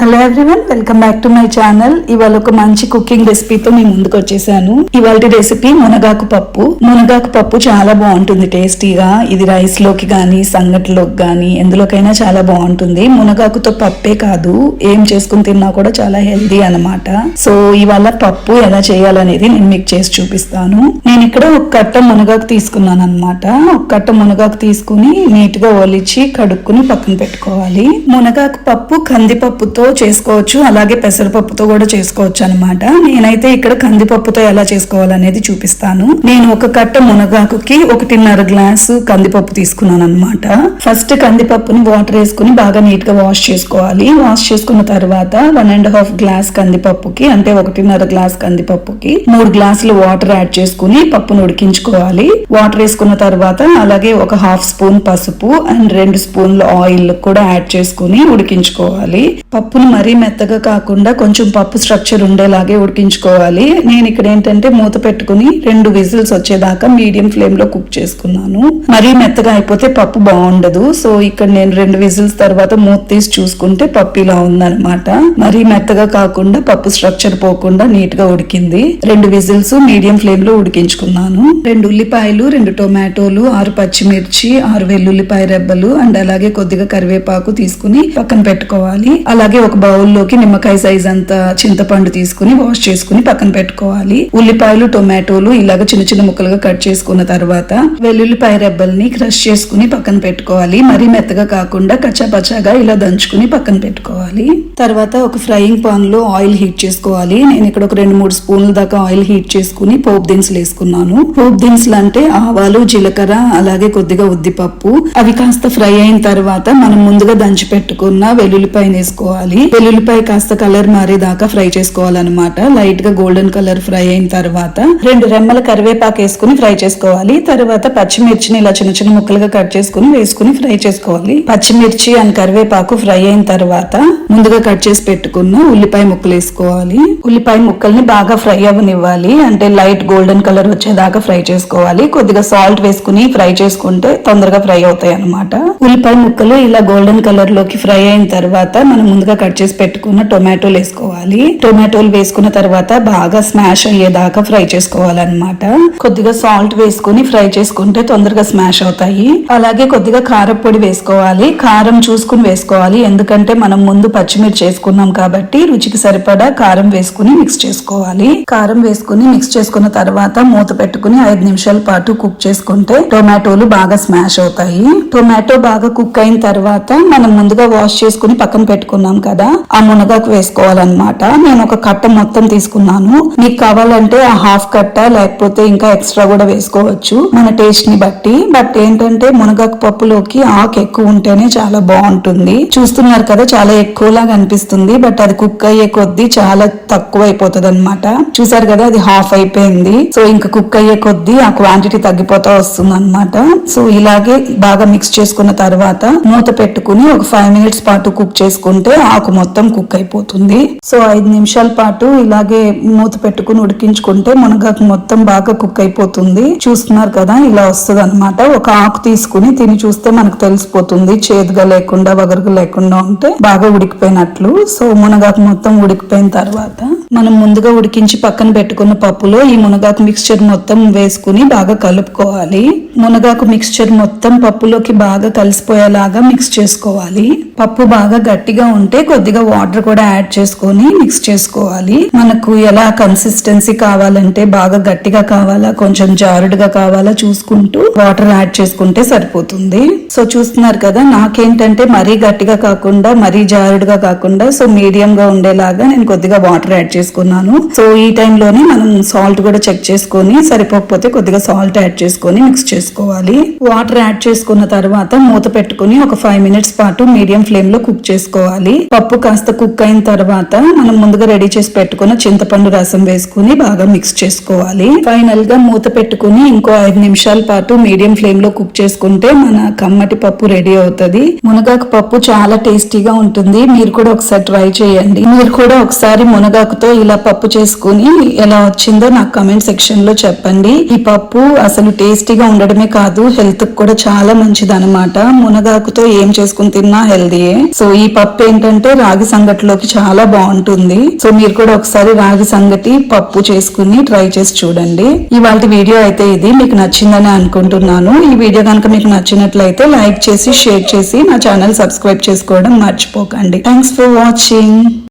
Hello everyone welcome back to my channel ఇవాళ ఒక మంచి కుకింగ్ రెసిపీతో నేను ముందుకు వచ్చేసాను. ఇవాళ రెసిపీ మునగాకు పప్పు. మునగాకు పప్పు చాలా బాగుంటుంది టేస్టీగా. ఇది రైస్లోకి గానీ సంగటిలోకి గానీ ఎందులోకైనా చాలా బాగుంటుంది. మునగాకుతో పప్పే కాదు ఏం చేసుకుని తిన్నా కూడా చాలా హెల్దీ అన్నమాట. సో ఇవాళ పప్పు ఎలా చేయాలనేది నేను మీకు చేసి చూపిస్తాను. నేను ఇక్కడ ఒక కట్ట మునగాకు తీసుకున్నాను అనమాట ఒక కట్ట మునగాకు తీసుకుని నీట్గా ఒలిచి కడుక్కుని పక్కన పెట్టుకోవాలి. మునగాకు పప్పు కందిపప్పుతో చేసుకోవచ్చు అలాగే పెసరపప్పుతో కూడా చేసుకోవచ్చు అనమాట నేనైతే ఇక్కడ కందిపప్పుతో ఎలా చేసుకోవాలనేది చూపిస్తాను. నేను ఒక కట్ట మునగాకుకి ఒకటిన్నర గ్లాసు కందిపప్పు తీసుకున్నాను అనమాట ఫస్ట్ కందిపప్పుని వాటర్ వేసుకుని బాగా నీట్గా వాష్ చేసుకోవాలి. వాష్ చేసుకున్న తర్వాత వన్ అండ్ హాఫ్ గ్లాస్ కందిపప్పుకి అంటే ఒకటిన్నర గ్లాస్ కందిపప్పుకి మూడు గ్లాసులు వాటర్ యాడ్ చేసుకుని పప్పును ఉడికించుకోవాలి. వాటర్ వేసుకున్న తర్వాత అలాగే ఒక హాఫ్ స్పూన్ పసుపు అండ్ రెండు స్పూన్లు ఆయిల్ కూడా యాడ్ చేసుకుని ఉడికించుకోవాలి. పప్పు పప్పును మరీ మెత్తగా కాకుండా కొంచెం పప్పు స్ట్రక్చర్ ఉండేలాగే ఉడికించుకోవాలి. నేను ఇక్కడ ఏంటంటే మూత పెట్టుకుని రెండు విజిల్స్ వచ్చేదాకా మీడియం ఫ్లేమ్లో కుక్ చేసుకున్నాను. మరీ మెత్తగా అయిపోతే పప్పు బాగుండదు. సో ఇక్కడ నేను రెండు విజిల్స్ తర్వాత మూత తీసి చూసుకుంటే పప్పు ఇలా ఉందన్నమాట. మరీ మెత్తగా కాకుండా పప్పు స్ట్రక్చర్ పోకుండా నీట్గా ఉడికింది. రెండు విజిల్స్ మీడియం ఫ్లేమ్లో ఉడికించుకున్నాను. రెండు ఉల్లిపాయలు రెండు టొమాటోలు ఆరు పచ్చిమిర్చి ఆరు వెల్లుల్లిపాయ రెబ్బలు అండ్ అలాగే కొద్దిగా కరివేపాకు తీసుకుని పక్కన పెట్టుకోవాలి. అలాగే ఒక బౌల్లోకి నిమ్మకాయ సైజ్ అంత చింతపండు తీసుకుని వాష్ చేసుకుని పక్కన పెట్టుకోవాలి. ఉల్లిపాయలు టొమాటోలు ఇలాగ చిన్న చిన్న ముక్కలుగా కట్ చేసుకున్న తర్వాత వెల్లుల్లిపాయ రెబ్బల్ని క్రష్ చేసుకుని పక్కన పెట్టుకోవాలి. మరీ మెత్తగా కాకుండా కచ్చాపచ్చాగా ఇలా దంచుకుని పక్కన పెట్టుకోవాలి. తర్వాత ఒక ఫ్రైయింగ్ పాన్లో ఆయిల్ హీట్ చేసుకోవాలి. నేను ఇక్కడ ఒక రెండు మూడు స్పూన్ల దాకా ఆయిల్ హీట్ చేసుకుని పోపు దినుసులు వేసుకున్నాను. పోపు దినుసులు అంటే ఆవాలు జీలకర్ర అలాగే కొద్దిగా ఉద్దిపప్పు. అవి కాస్త ఫ్రై అయిన తర్వాత మనం ముందుగా దంచి పెట్టుకున్న వెల్లుల్లిపాయను వేసుకోవాలి. వెల్లుల్లిపాయ కాస్త కలర్ మారేదాకా ఫ్రై చేసుకోవాలన్నమాట. లైట్గా గోల్డెన్ కలర్ ఫ్రై అయిన తర్వాత రెండు రెమ్మల కరివేపాకు వేసుకుని ఫ్రై చేసుకోవాలి. తర్వాత పచ్చిమిర్చిని ఇలా చిన్న చిన్న ముక్కలుగా కట్ చేసుకుని వేసుకుని ఫ్రై చేసుకోవాలి. పచ్చిమిర్చి అండ్ కరివేపాకు ఫ్రై అయిన తర్వాత ముందుగా కట్ చేసి పెట్టుకున్న ఉల్లిపాయ ముక్కలు వేసుకోవాలి. ఉల్లిపాయ ముక్కల్ని బాగా ఫ్రై అవ్వనివ్వాలి. అంటే లైట్ గోల్డెన్ కలర్ వచ్చేదాకా ఫ్రై చేసుకోవాలి. కొద్దిగా సాల్ట్ వేసుకుని ఫ్రై చేసుకుంటే తొందరగా ఫ్రై అవుతాయి అనమాట ఉల్లిపాయ ముక్కలు ఇలా గోల్డెన్ కలర్లోకి ఫ్రై అయిన తర్వాత మనం ముందుగా కట్ చేసి పెట్టుకున్న టొమాటోలు వేసుకోవాలి. టొమాటోలు వేసుకున్న తర్వాత బాగా స్మాష్ అయ్యేదాకా ఫ్రై చేసుకోవాలన్నమాట. కొద్దిగా సాల్ట్ వేసుకుని ఫ్రై చేసుకుంటే తొందరగా స్మాష్ అవుతాయి. అలాగే కొద్దిగా కారం పొడి వేసుకోవాలి. కారం చూసుకుని వేసుకోవాలి. ఎందుకంటే మనం ముందు పచ్చిమిర్చి వేసుకున్నాం కాబట్టి రుచికి సరిపడా కారం వేసుకుని మిక్స్ చేసుకోవాలి. కారం వేసుకుని మిక్స్ చేసుకున్న తర్వాత మూత పెట్టుకుని ఐదు నిమిషాల పాటు కుక్ చేసుకుంటే టొమాటోలు బాగా స్మాష్ అవుతాయి. టొమాటో బాగా కుక్ అయిన తర్వాత మనం ముందుగా వాష్ చేసుకుని పక్కన పెట్టుకున్నాం కదా? ఆ మునగాకు వేసుకోవాలన్నమాట. నేను ఒక కట్ట మొత్తం తీసుకున్నాను. మీకు కావాలంటే ఆ హాఫ్ కట్ట లేకపోతే ఇంకా ఎక్స్ట్రా కూడా వేసుకోవచ్చు మన టేస్ట్ని బట్టి. బట్ ఏంటంటే మునగాకు పప్పులోకి ఆకు ఎక్కువ ఉంటేనే చాలా బాగుంటుంది. చూస్తున్నారు కదా చాలా ఎక్కువలాగా అనిపిస్తుంది. బట్ అది కుక్ అయ్యే కొద్దీ చాలా తక్కువ అయిపోతుంది అనమాట చూసారు కదా అది హాఫ్ అయిపోయింది. సో ఇంకా కుక్ అయ్యే కొద్దీ ఆ క్వాంటిటీ తగ్గిపోతా వస్తుంది అనమాట సో ఇలాగే బాగా మిక్స్ చేసుకున్న తర్వాత మూత పెట్టుకుని ఒక ఫైవ్ మినిట్స్ పాటు కుక్ చేసుకుంటే ఆకు మొత్తం కుక్ అయిపోతుంది. సో ఐదు నిమిషాల పాటు ఇలాగే మూత పెట్టుకుని ఉడికించుకుంటే మునగాకు మొత్తం బాగా కుక్ అయిపోతుంది. చూస్తున్నారు కదా ఇలా వస్తుంది అనమాట ఒక ఆకు తీసుకుని తిని చూస్తే మనకు తెలిసిపోతుంది. చేదుగా లేకుండా వగరుగా లేకుండా ఉంటే బాగా ఉడికిపోయినట్లు. సో మునగాకు మొత్తం ఉడికిపోయిన తర్వాత మనం ముందుగా ఉడికించి పక్కన పెట్టుకున్న పప్పులో ఈ మునగాకు మిక్స్చర్ మొత్తం వేసుకుని బాగా కలుపుకోవాలి. మునగాకు మిక్స్చర్ మొత్తం పప్పులోకి బాగా కలిసిపోయేలాగా మిక్స్ చేసుకోవాలి. పప్పు బాగా గట్టిగా ఉంటే కొద్దిగా వాటర్ కూడా యాడ్ చేసుకొని మిక్స్ చేసుకోవాలి. మనకు ఎలా కన్సిస్టెన్సీ కావాలంటే బాగా గట్టిగా కావాలా కొంచెం జారుడుగా కావాలా చూసుకుంటూ వాటర్ యాడ్ చేసుకుంటే సరిపోతుంది. సో చూస్తున్నారు కదా నాకేంటంటే మరీ గట్టిగా కాకుండా మరీ జారుడుగా కాకుండా సో మీడియం గా ఉండేలాగా నేను కొద్దిగా వాటర్ యాడ్ చేసుకున్నాను. సో ఈ టైంలోనే మనం సాల్ట్ కూడా చెక్ చేసుకొని సరిపోకపోతే కొద్దిగా సాల్ట్ యాడ్ చేసుకొని మిక్స్ చేసుకోవాలి. వాటర్ యాడ్ చేసుకున్న తర్వాత మూత పెట్టుకుని ఒక ఫైవ్ మినిట్స్ పాటు మీడియం ఫ్లేమ్లో కుక్ చేసుకోవాలి. పప్పు కాస్త కుక్ అయిన తర్వాత మనం ముందుగా రెడీ చేసి పెట్టుకున్న చింతపండు రసం వేసుకుని బాగా మిక్స్ చేసుకోవాలి. ఫైనల్గా మూత పెట్టుకుని ఇంకో ఐదు నిమిషాల పాటు మీడియం ఫ్లేమ్లో కుక్ చేసుకుంటే మన కమ్మటి పప్పు రెడీ అవుతుంది. మునగాకు పప్పు చాలా టేస్టీగా ఉంటుంది. మీరు కూడా ఒకసారి ట్రై చేయండి. మీరు కూడా ఒకసారి మునగాకుతో ఇలా పప్పు చేసుకుని ఎలా వచ్చిందో నాకు కమెంట్ సెక్షన్లో చెప్పండి. ఈ పప్పు అసలు టేస్టీగా ఉండడమే కాదు హెల్త్ కూడా చాలా మంచిది అనమాట మునగాకుతో ఏం చేసుకుని తిన్నా హెల్దీ హెల్దీయే సో ఈ పప్పు ఏంటంటే రాగి సంగటిలోకి చాలా బాగుంటుంది. సో మీరు కూడా ఒకసారి రాగి సంగటి పప్పు చేసుకుని ట్రై చేసి చూడండి. ఇవాళ వీడియో అయితే ఇది. మీకు నచ్చిందని అనుకుంటున్నాను. ఈ వీడియో కనుక మీకు నచ్చినట్లయితే లైక్ చేసి షేర్ చేసి నా ఛానల్ సబ్స్క్రైబ్ చేసుకోవడం మర్చిపోకండి. Thanks for watching.